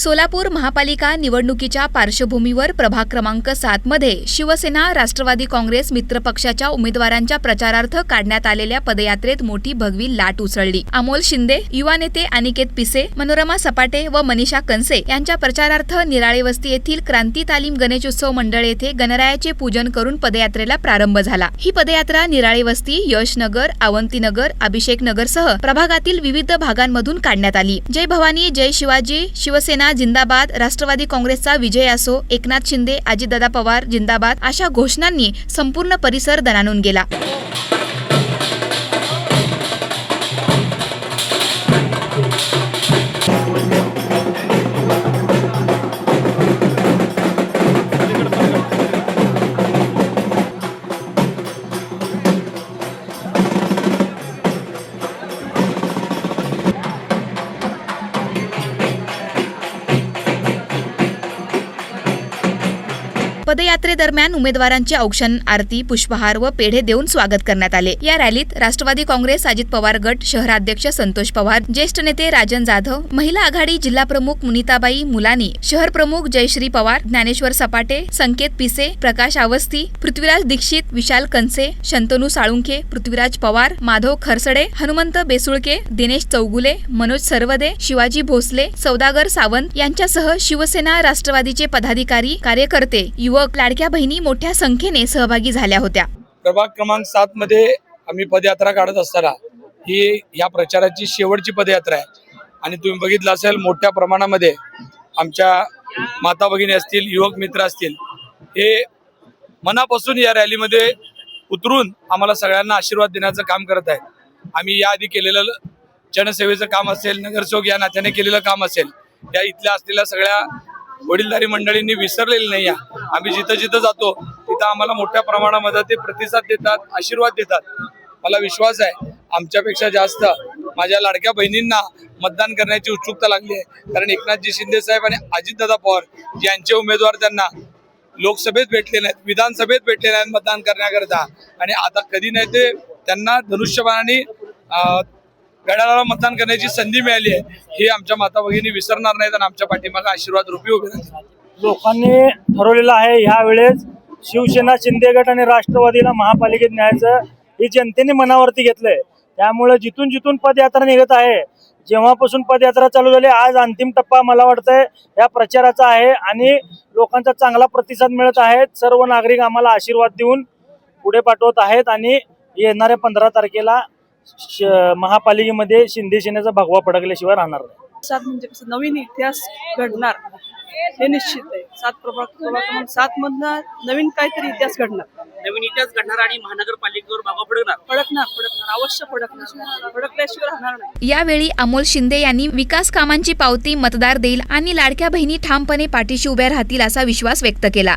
सोलापूर महापालिका निवडणुकीच्या पार्श्वभूमीवर प्रभाग क्रमांक सात मध्ये शिवसेना राष्ट्रवादी काँग्रेस मित्रपक्षाच्या उमेदवारांच्या प्रचारार्थ काढण्यात आलेल्या पदयात्रेत मोठी भगवी लाट उसळली. अमोल शिंदे युवा नेते अनिकेत पिसे मनोरमा सपाटे व मनीषा कंसे यांच्या प्रचारार्थ निराळे वस्ती येथील क्रांती तालीम गणेशोत्सव मंडळ येथे गणरायाचे पूजन करून पदयात्रेला प्रारंभ झाला. ही पदयात्रा निराळे वस्ती यशनगर अवंतीनगर अभिषेक नगर सह प्रभागातील विविध भागांमधून काढण्यात आली. जय भवानी जय शिवाजी शिवसेना जिंदाबाद राष्ट्रवादी काँग्रेसचा विजय असो एकनाथ शिंदे अजितदादा पवार जिंदाबाद अशा घोषणांनी संपूर्ण परिसर दणाणून गेला. पदयात्रेदरम्यान उमेदवारांचे औक्षण आरती पुष्पहार व पेढे देऊन स्वागत करण्यात आले. या रॅलीत राष्ट्रवादी काँग्रेस अजित पवार गट शहराध्यक्ष संतोष पवार ज्येष्ठ नेते राजन जाधव महिला आघाडी जिल्हा प्रमुख मुनिताबाई मुलानी शहर प्रमुख जयश्री पवार ज्ञानेश्वर सपाटे संकेत पिसे प्रकाश अवस्थी पृथ्वीराज दीक्षित विशाल कंसे शंतनू साळुंखे पृथ्वीराज पवार माधव खरसडे हनुमंत बेसुळके दिनेश चौगुले मनोज सरवदे शिवाजी भोसले सौदागर सावंत यांच्यासह शिवसेना राष्ट्रवादीचे पदाधिकारी कार्यकर्ते युवक लाडक्या बहिणी मोठ्या संख्येने सहभागी झाल्या होत्या. प्रभाग क्रमांक सात मध्ये आम्ही पदयात्रा काढत असताना ही या प्रचाराची शेवटची पदयात्रा आहे. आणि तुम्ही बघितलं असेल मोठ्या प्रमाणामध्ये आमच्या माता भगिनी असतील युवक मित्र असतील हे मनापासून या रॅलीमध्ये उतरून आम्हाला सगळ्यांना आशीर्वाद देण्याचं काम करत आहेत. आम्ही याआधी केलेलं जनसेवेचं काम असेल नगरसेवक या नात्याने केलेलं काम असेल या इथल्या असलेल्या सगळ्या वडीलधारी मंडळींनी विसरलेली नाही आहे. आम्ही जिथं जिथं जातो तिथं आम्हाला मोठ्या प्रमाणामध्ये ते प्रतिसाद देतात आशीर्वाद देतात. मला विश्वास आहे आमच्यापेक्षा जास्त माझ्या लाडक्या बहिणींना मतदान करण्याची उत्सुकता लागली आहे. कारण एकनाथजी शिंदे साहेब आणि अजितदादा पवार यांचे उमेदवार त्यांना लोकसभेत भेटले नाहीत विधानसभेत भेटले नाहीत मतदान करण्याकरता. आणि आता कधी नाही ते त्यांना धनुष्यबाणाने घड्याळाला मतदान करण्याची संधी मिळाली आहे. ही आमच्या माता भगिनी विसरणार नाहीत आणि आमच्या पाठीमागे आशीर्वाद रूपी उभे लोकांनी ठरवलेलं आहे ह्या वेळेस शिवसेना शिंदे गट आणि राष्ट्रवादीला महापालिकेत न्यायचं हे जनतेने मनावरती घेतलंय. त्यामुळे जिथून जिथून पदयात्रा निघत आहे जेव्हापासून पदयात्रा चालू झाली आज अंतिम टप्पा मला वाटतंय या प्रचाराचा आहे आणि लोकांचा चांगला प्रतिसाद मिळत आहे. सर्व नागरिक आम्हाला आशीर्वाद देऊन पुढे पाठवत आहेत आणि येणाऱ्या पंधरा तारखेला महापालिकेमध्ये शिंदे सेनेचा भगवा फडकल्याशिवाय राहणार नाही. सात म्हणजे कसं नवीन इतिहास घडणार. हे निश्चित आहे. सात प्रभाग प्रभाग क्रमांक सात मधनं नवीन काहीतरी इतिहास घडणार. नवीन इतिहास घडणार आणि महानगरपालिकेवर भागा पडणार. फडकणार फडकणार अवश्य फडकणार फडकल्याशिवाय राहणार नाही. यावेळी अमोल शिंदे यांनी विकास कामांची पावती मतदार देईल आणि लाडक्या बहिणी ठामपणे पाठीशी उभ्या राहतील असा विश्वास व्यक्त केला.